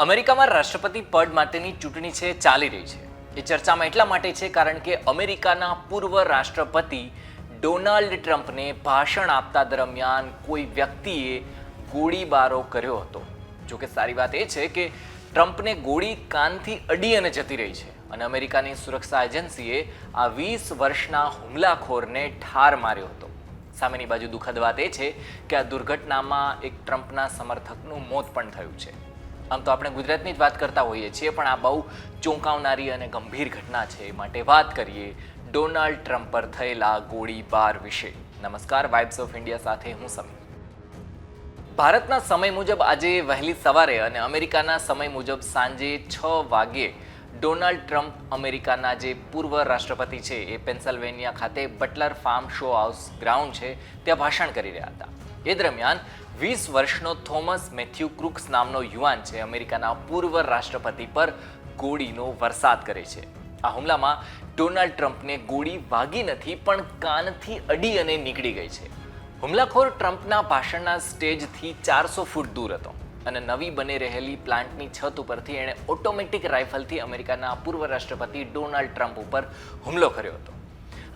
અમેરિકામાં રાષ્ટ્રપતિ પદ માટેની ચૂંટણી છે, ચાલી રહી છે. એ ચર્ચામાં એટલા માટે છે કારણ કે અમેરિકાના પૂર્વ રાષ્ટ્રપતિ ડોનાલ્ડ ટ્રમ્પને ભાષણ આપતા દરમિયાન કોઈ વ્યક્તિએ ગોળીબારો કર્યો હતો. જો કે સારી વાત એ છે કે ટ્રમ્પને ગોળી કાનથી અડી અને જતી રહી છે અને અમેરિકાની સુરક્ષા એજન્સીએ આ વીસ વર્ષના હુમલાખોરને ઠાર માર્યો હતો. સામેની બાજુ દુઃખદ વાત એ છે કે આ દુર્ઘટનામાં એક ટ્રમ્પના સમર્થકનું મોત પણ થયું છે. આમ તો આપણે ગુજરાતની જ વાત કરતા હોઈએ છીએ, પણ આ બહુ ચોંકાવનારી અને ગંભીર ઘટના છે. માટે વાત કરીએ ડોનાલ્ડ ટ્રમ્પ પર થયેલા ગોળીબાર વિશે. નમસ્કાર વાઇબ્સ ઓફ ઇન્ડિયા સાથે હું સમી ભારતના સમય મુજબ આજે વહેલી સવારે અને અમેરિકાના સમય મુજબ સાંજે છ વાગ્યે ડોનાલ્ડ ટ્રમ્પ અમેરિકાના જે પૂર્વ રાષ્ટ્રપતિ છે, એ પેન્સિલ્વેનિયા ખાતે Butler farm show house ground છે, ત્યાં ભાષણ કરી રહ્યા હતા. એ દરમિયાન વીસ વર્ષનો થોમસ મેથ્યુ ક્રુક્સ નામનો યુવાન છે, અમેરિકાના પૂર્વ રાષ્ટ્રપતિ પર ગોળીનો વરસાદ કરે છે. આ હુમલામાં ડોનાલ્ડ ટ્રમ્પને ગોળી વાગી નથી, પણ કાનથી અડી અને નીકળી ગઈ છે. હુમલાખોર ટ્રમ્પના ભાષણના સ્ટેજથી ચારસો ફૂટ દૂર હતો અને નવી બની રહેલી પ્લાન્ટની છત ઉપરથી એણે ઓટોમેટિક રાઇફલથી અમેરિકાના પૂર્વ રાષ્ટ્રપતિ ડોનાલ્ડ ટ્રમ્પ ઉપર હુમલો કર્યો હતો.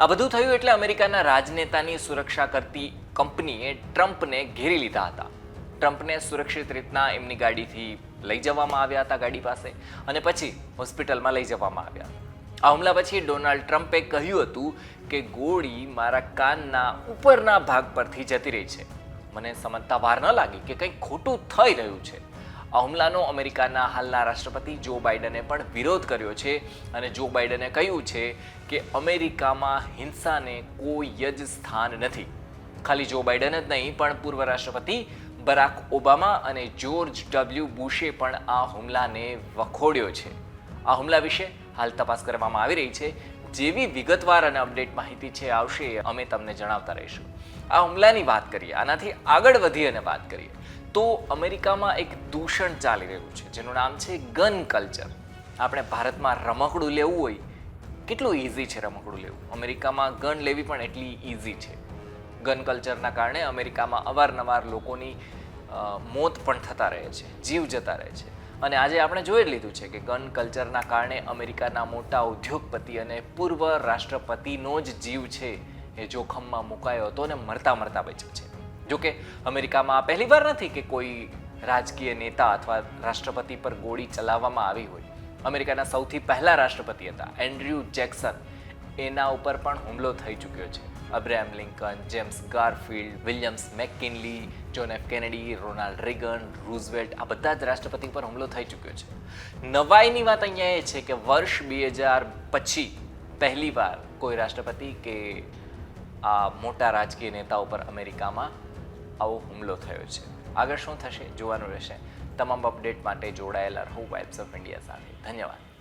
આ બધું થયું એટલે અમેરિકાના રાજનેતાની સુરક્ષા કરતી કંપનીએ ટ્રમ્પને ઘેરી લીધા હતા. ટ્રમ્પને સુરક્ષિત રીતના એમની ગાડીથી લઈ જવામાં આવ્યા હતા ગાડી પાસે અને પછી હોસ્પિટલમાં લઈ જવામાં આવ્યા. આ હુમલા પછી ડોનાલ્ડ ટ્રમ્પે કહ્યું હતું કે ગોળી મારા કાનના ઉપરના ભાગ પરથી જતી રહી છે. મને સમજતા વાર ન લાગી કે કંઈક ખોટું થઈ રહ્યું છે. આ હુમલાનો અમેરિકાના હાલના રાષ્ટ્રપતિ જો બાઇડને પણ વિરોધ કર્યો છે અને જો બાઇડને કહ્યું છે કે અમેરિકામાં હિંસાને કોઈ જ સ્થાન નથી. ખાલી જો બાઇડન જ નહીં, પણ પૂર્વ રાષ્ટ્રપતિ બરાક ઓબામા અને જ્યોર્જ ડબલ્યુ બુશે પણ આ હુમલાને વખોડ્યો છે. આ હુમલા વિશે હાલ તપાસ કરવામાં આવી રહી છે. જેવી વિગતવાર અને અપડેટ માહિતી છે, આવશે અમે તમને જણાવતા રહીશું. આ હુમલાની વાત કરીએ, આનાથી આગળ વધી અને વાત કરીએ. તો અમેરિકામાં એક દૂષણ ચાલી રહ્યું છે, જેનું નામ છે ગન કલ્ચર. આપણે ભારતમાં રમકડું લેવું હોય, કેટલું ઇઝી છે રમકડું લેવું? અમેરિકામાં ગન લેવી પણ એટલી ઇઝી છે. ગન કલ્ચરના કારણે અમેરિકામાં અવારનવાર લોકોની મોત પણ થતા રહે છે, જીવ જતા રહે છે. અને આજે આપણે જોઈ લીધું છે કે ગન કલ્ચરના કારણે અમેરિકાના મોટા ઉદ્યોગપતિ અને પૂર્વ રાષ્ટ્રપતિનો જ જીવ છે એ જોખમમાં મુકાયો હતો અને મરતા મરતા બચ્યો છે. જોકે અમેરિકામાં આ પહેલીવાર નથી કે કોઈ રાજકીય નેતા અથવા રાષ્ટ્રપતિ પર ગોળી ચલાવવામાં આવી હોય. અમેરિકાના સૌથી પહેલા રાષ્ટ્રપતિ હતા, એન્ડ્રયુ જેક્સન. એના ઉપર પણ હુમલો થઈ ચૂક્યો છે. Abraham Lincoln James Garfield Williams McKinley John F Kennedy Ronald Reagan Roosevelt આ બધા જ રાષ્ટ્રપતિ પર હુમલો થઈ ચૂક્યો છે. નવાઈની વાત અહીંયા એ છે કે વર્ષ બે હજાર પછી પહેલીવાર કોઈ રાષ્ટ્રપતિ કે, આ, મોટા રાજકીય નેતા ઉપર અમેરિકામાં આવો હુમલો થયો છે. આગળ શું થશે જોવાનું રહેશે. તમામ અપડેટ માટે જોડાયેલા રહો વાઇબ્સ ઓફ ઇન્ડિયા સાથે. ધન્યવાદ.